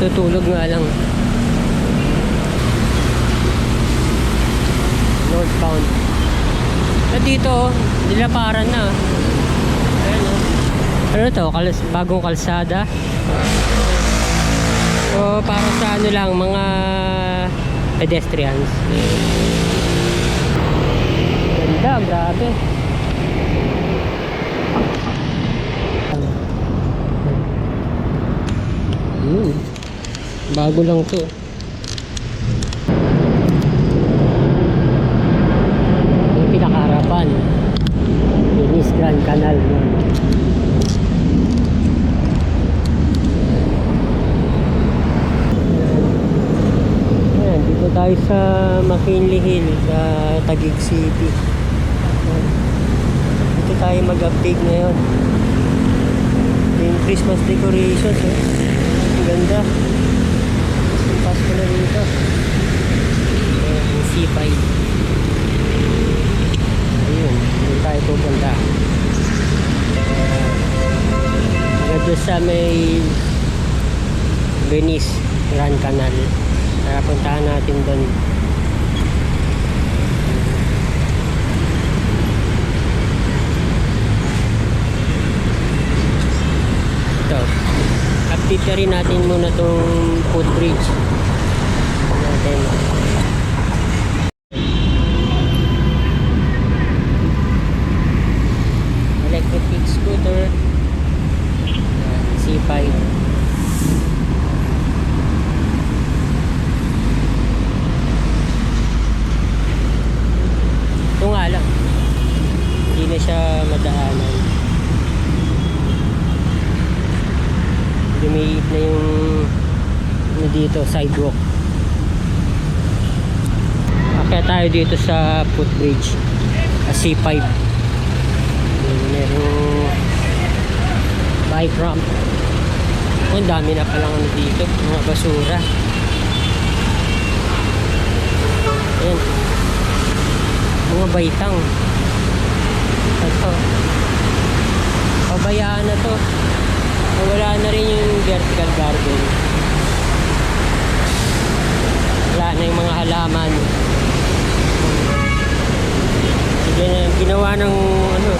Natutulog nga lang. Northbound. At dito, oh, nilaparan na. Ayan oh. Ano to? Kalas, bagong kalsada. O para sa ano lang, mga pedestrians. Ganda, grabe. Hmm. Bago lang to. Yung pinakaharapan. Venice Grand Canal. Ayan, dito tayo sa McKinley Hill sa Taguig City. Dito tayo mag-update ngayon. Yung Christmas decorations, eh. Ang ganda. Na dito. Ayan, yung C5. Ayun, dito tayo pupunta. Ayan. Dito sa may Venice Grand Canal. Tara, puntahan natin doon. Ito. Update natin muna itong footbridge. Natin. Electric scooter. Ayan, C5. Ito nga lang. Hindi na siya madaanan. Lumiit na yung ano dito, sidewalk. Kaya tayo dito sa footbridge. Ah, C5. Yun, Merong bike ramp. Oh, ang dami na palang ano dito. Mga basura. Ayan mga baitang ito pabayaan na to wala na rin yung vertical garden wala na yung mga halaman na ginawa ng ano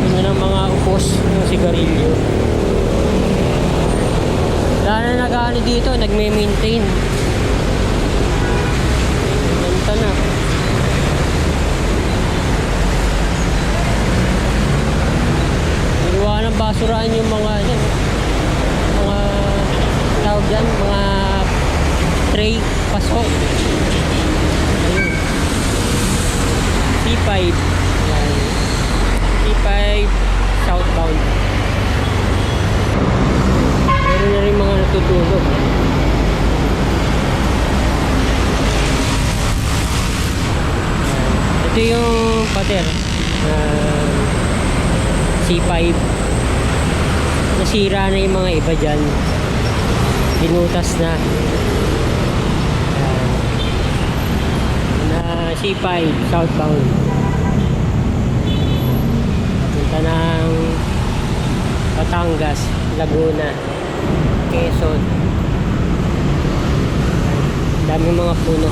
ano ng mga upos ng sigarilyo. Wala na nag-ano dito nagme-maintain ganda na Niluwa ng basuraan yung mga ano, mga tawag dyan, mga tray, paso. Ayun. C5. Yan. C5 southbound. Meron na rin mga natutulog. Yan. Ito yung pader. Uh, C5 nasira na yung mga iba dyan. Dinutas na. Na C5 southbound. Punta ng Batangas Laguna Quezon. Daming mga puno.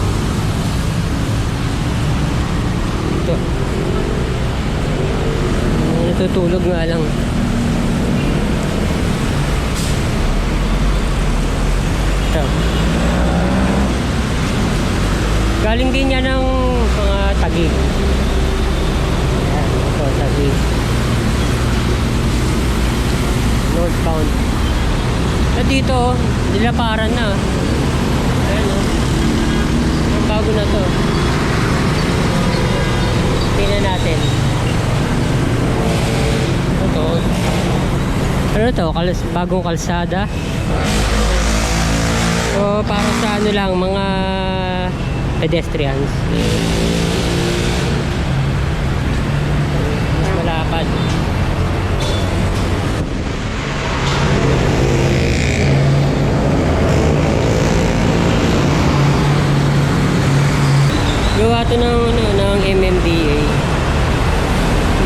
Ito natutulog nga lang. Ito. Galing din yan ng mga tagig. Ito tagig. Northbound. At dito oh, nilaparan na. Ayan o oh. bago na to. Tingnan natin ito. Ano to? Kalas, bagong kalsada. O para sa ano lang, mga pedestrians. Mas malapad. Gawa to ng, ano, ng MMDA.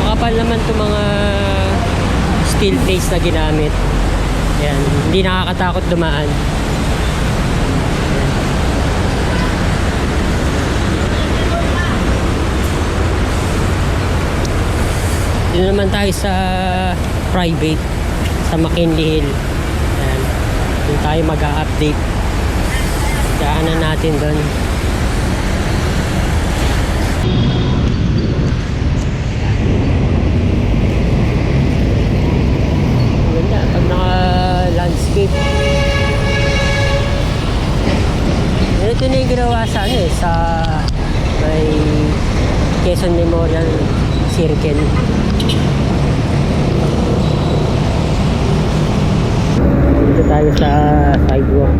Makapal naman to mga steel plates na ginamit. Ayan, hindi nakakatakot dumaan. Dito naman tayo sa private sa McKinley Hill. Ayan. Doon tayo mag-a-update. Daanan natin doon. Ganda, pag naka-landscape. Ito na yung ginawa sa ano eh, sa may Quezon Memorial Circle. Dito tayo sa sidewalk.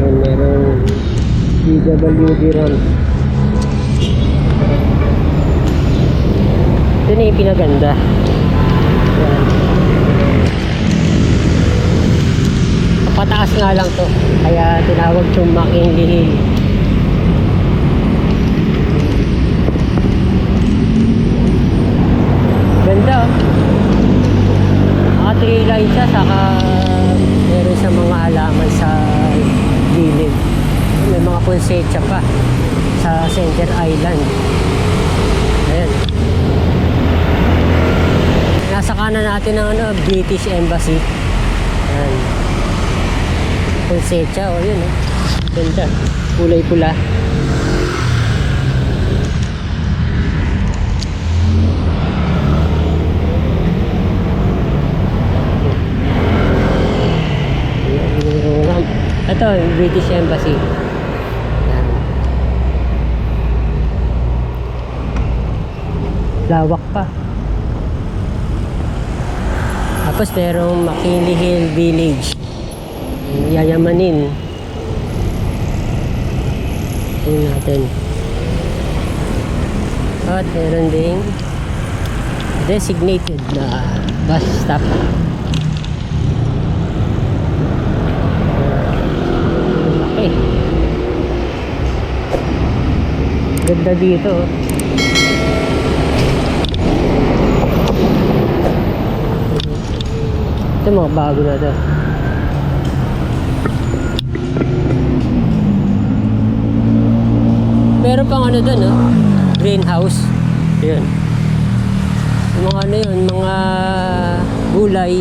Ayan, merong DWD ramp. Ito na yung pinaganda. Ayan. Pataas nga lang to. Kaya tinawag itong McKinley Hill. Ganda oh. Naka three line siya saka meron sa mga halaman sa gilid. Pulsetsa pa sa center island. Ayan. Nasa kanan natin ng ano, British Embassy. Ayan. Pulsetsa, o yun eh. Ganda. Kulay pula. Ito, British Embassy. Lawak pa. Tapos merong McKinley Hill Village. Yayamanin. Tingnan natin. At meron ding designated na bus stop. Okay. Ganda dito. oh. Ito mga bago na to. Meron pang ano doon, no? Greenhouse. Yun. Yung mga ano yun, mga gulay.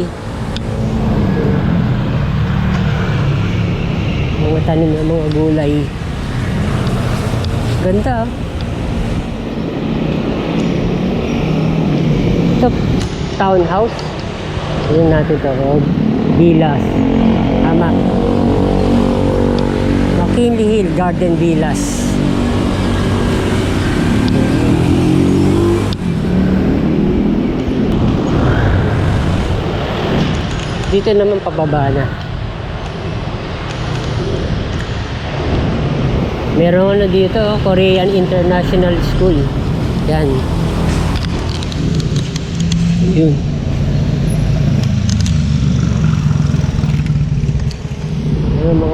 Mga tanim ng mga gulay. Ganda, ah. Ito, townhouse. Yun natin to, oh. Villas. Tama. McKinley Hill Garden Villas. Dito naman pababa na. Meron na dito, oh, Korean International School. Yan. Yun.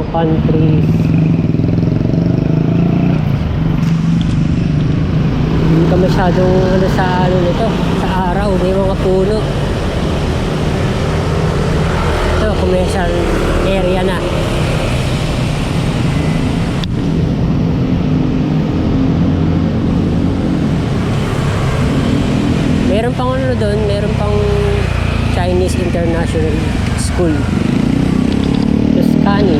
Mga countries. Hindi ka masyadong ano sa ano nito, sa araw, may mga puno. Ito, commercial area na. Meron pang ano doon, meron pang Chinese International School. Tuscany,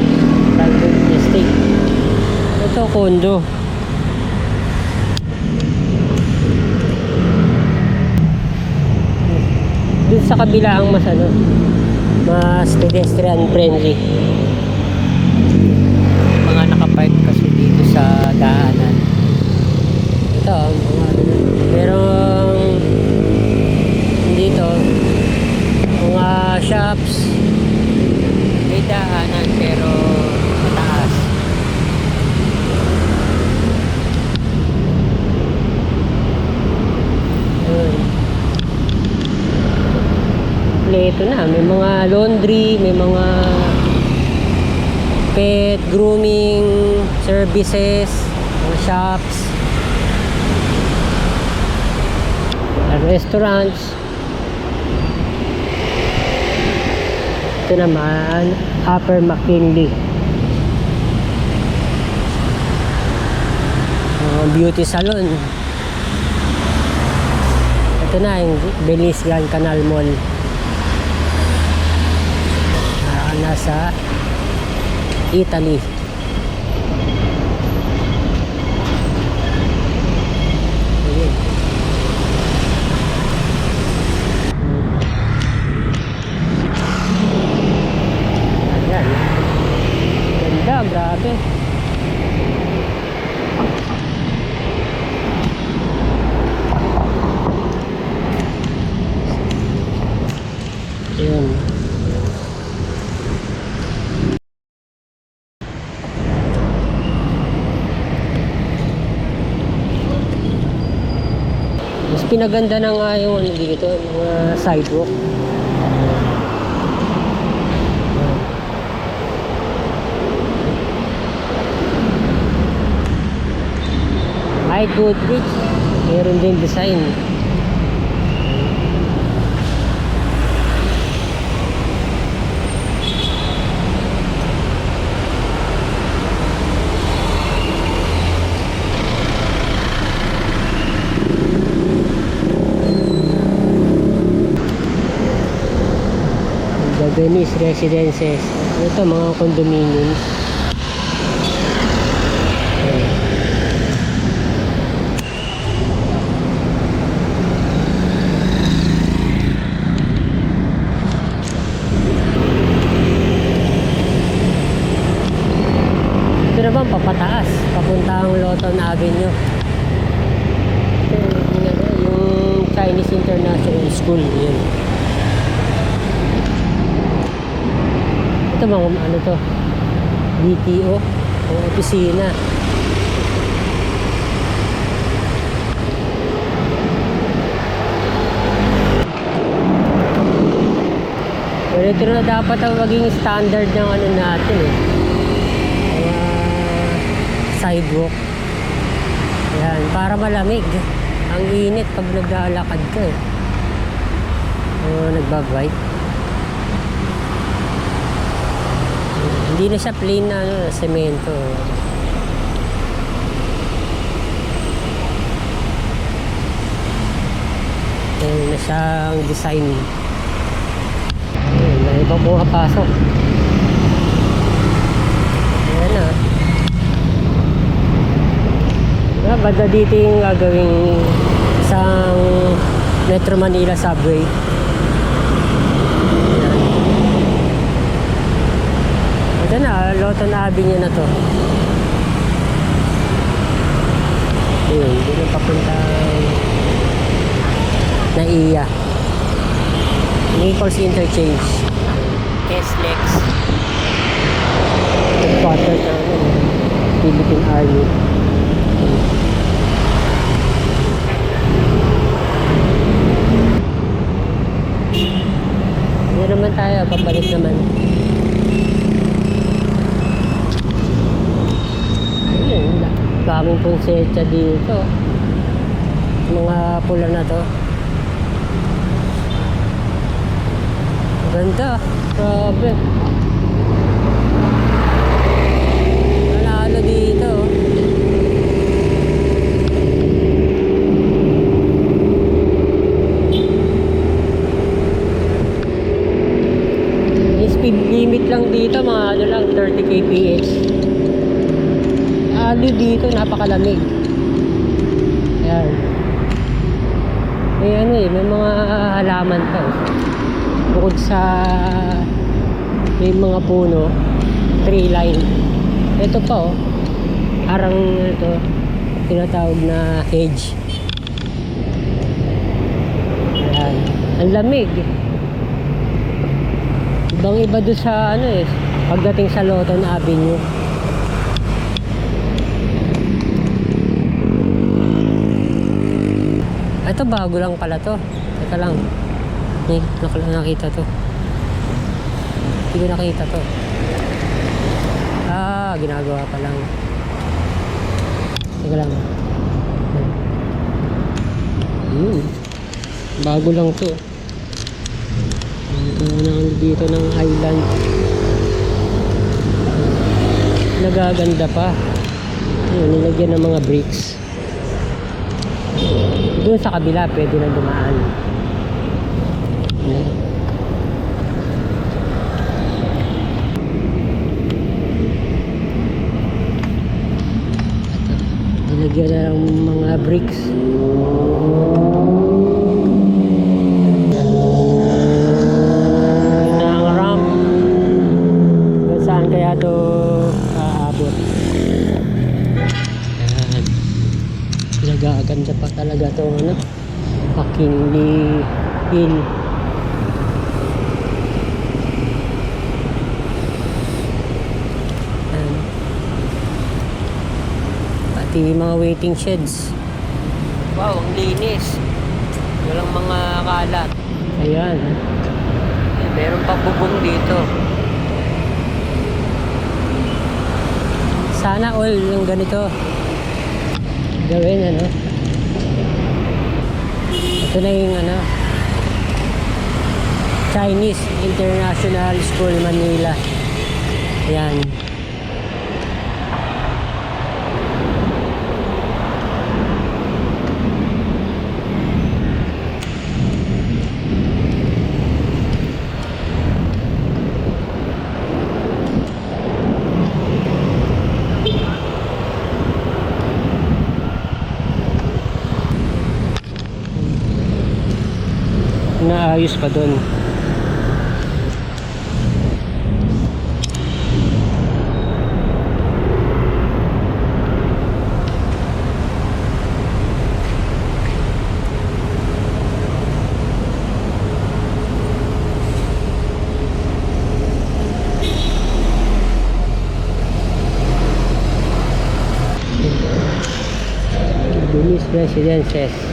private estate. Ito, condo. Dun sa kabila ang mas ano, mas pedestrian friendly. Mga nakapark kasi dito sa daanan. Ito, mga ano, merong dito mga shops may daanan pero mataas. Ayun. Kompleto na. May mga laundry, may mga pet grooming services, mga shops, restaurants. Ito naman, Upper McKinley. Uh, beauty salon. Ito na, yung Grand Canal Mall. Nasa Italy. Ayun. Ayan. Ganda, grabe. Ayun. Mas pinaganda na nga yung ano dito, mga sidewalk. Kahit Goodrich, meron din design. The Venice Residences. Ito mga condominiums. Ito naman papataas, papuntang Loton Avenue. Ito ano, yung Chinese International School, yun. Ito mga ano to? BTO o opisina. Pero ito na dapat ang maging standard ng ano natin eh. Mga sidewalk. Yan, para malamig. Ang init pag naglalakad ka eh. O nagbabike. Hindi na siya plain na ano, semento. Meron na siyang design. Ayun, may ibang pumapasok. Ayan na. Ah, banda dito yung gagawing isang Metro Manila subway. Ayan. Ito na, Loton Avenue na to. Ayun, hindi na papuntang Naiya. Nichols Interchange. SLEX. Headquarters ng ano, Philippine Army. Hindi naman tayo, pabalik naman. Ayun, daming ponsetsa dito. Mga pula na to. Ganda. Grabe. Nanalo dito. Yung speed limit lang dito, mga ano lang, 30 kph. Alo dito, napakalamig. Ayan. May ano eh, may mga halaman pa eh. Bukod sa may mga puno, tree line. Ito pa oh, arang ito, tinatawag na hedge. Ayan. Ang lamig. Ibang iba doon sa ano eh, pagdating sa Loton Avenue. Ito bago lang pala to. Teka lang. Eh, nak- nakita to. Hindi nakita to. Ah, ginagawa pa lang. Teka lang. Hmm. Bago lang to. Ito na dito ng island. Nagaganda pa. Ayun, nilagyan ng mga bricks. Doon sa kabila, pwede na dumaan. Ayan. Na ng mga bricks. Ang ramp. Hanggang saan kaya ito Pinagaganda pa talaga ito, ano? Hill. Ayan. Pati mga waiting sheds. Wow, ang linis. Walang mga kalat. Ayan. Eh, meron pa bubong dito. Sana all yung ganito. Gawin, ano? Ito na yung ano. Chinese International School Manila. Ayan. Naayos pa doon. Dunis Residences.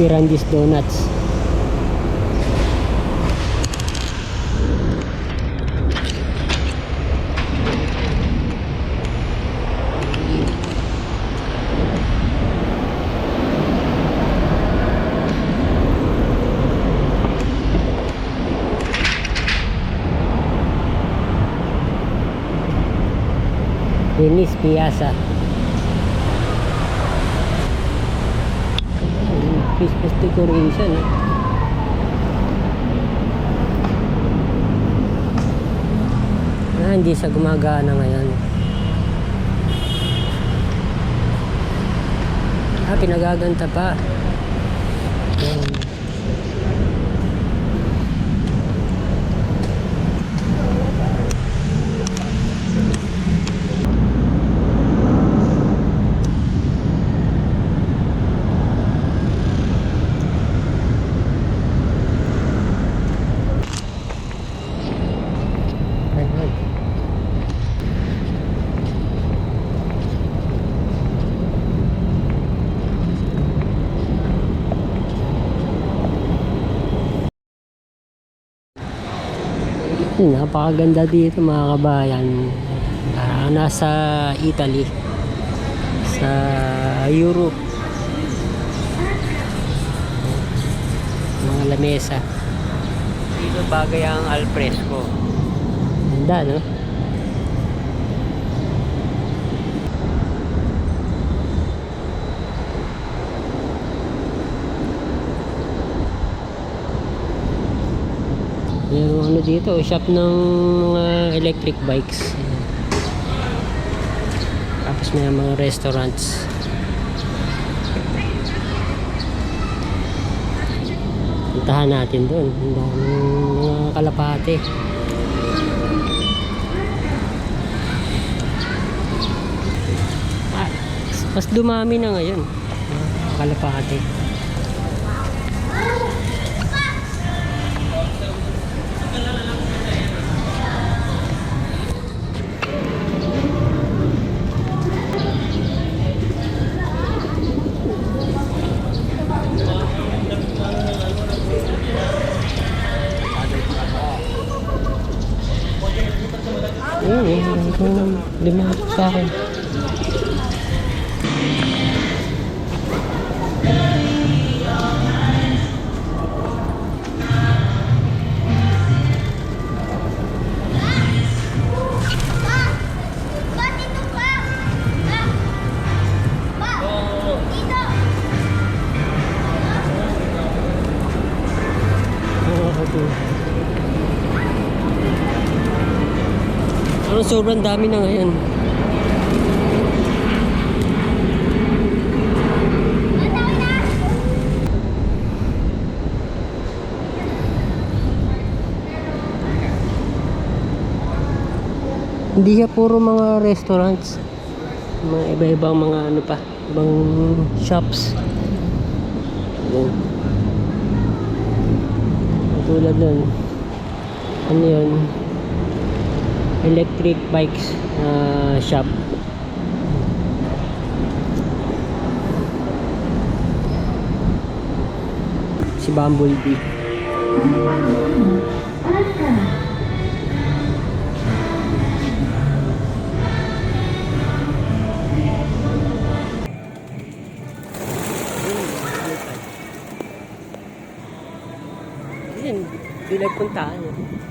Pirandis Donuts. Dennis Piazza. Christmas decoration. eh. Ah, hindi sa gumagana ngayon. Ah, pinagaganta pa. Yan. Ayun. Hmm, Napakaganda dito mga kabayan. Parang nasa Italy. Sa Europe. Mga lamesa. Dito bagay ang alfresco. Ganda, no? Merong ano dito, shop ng mga electric bikes. Tapos may mga restaurants. Puntahan natin doon. Ang daming mga kalapate. Ah, mas dumami na ngayon. Kalapate. Ang kung lumahat sa akin. Sobrang dami na ngayon. Hindi siya puro mga restaurants. Mga iba-ibang mga ano pa, ibang shops. Yan. Tulad nun. Ano yun? Electric bikes ah, shop. Si Bumblebee. Yan, di nagpuntaan.